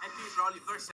Happy Oliver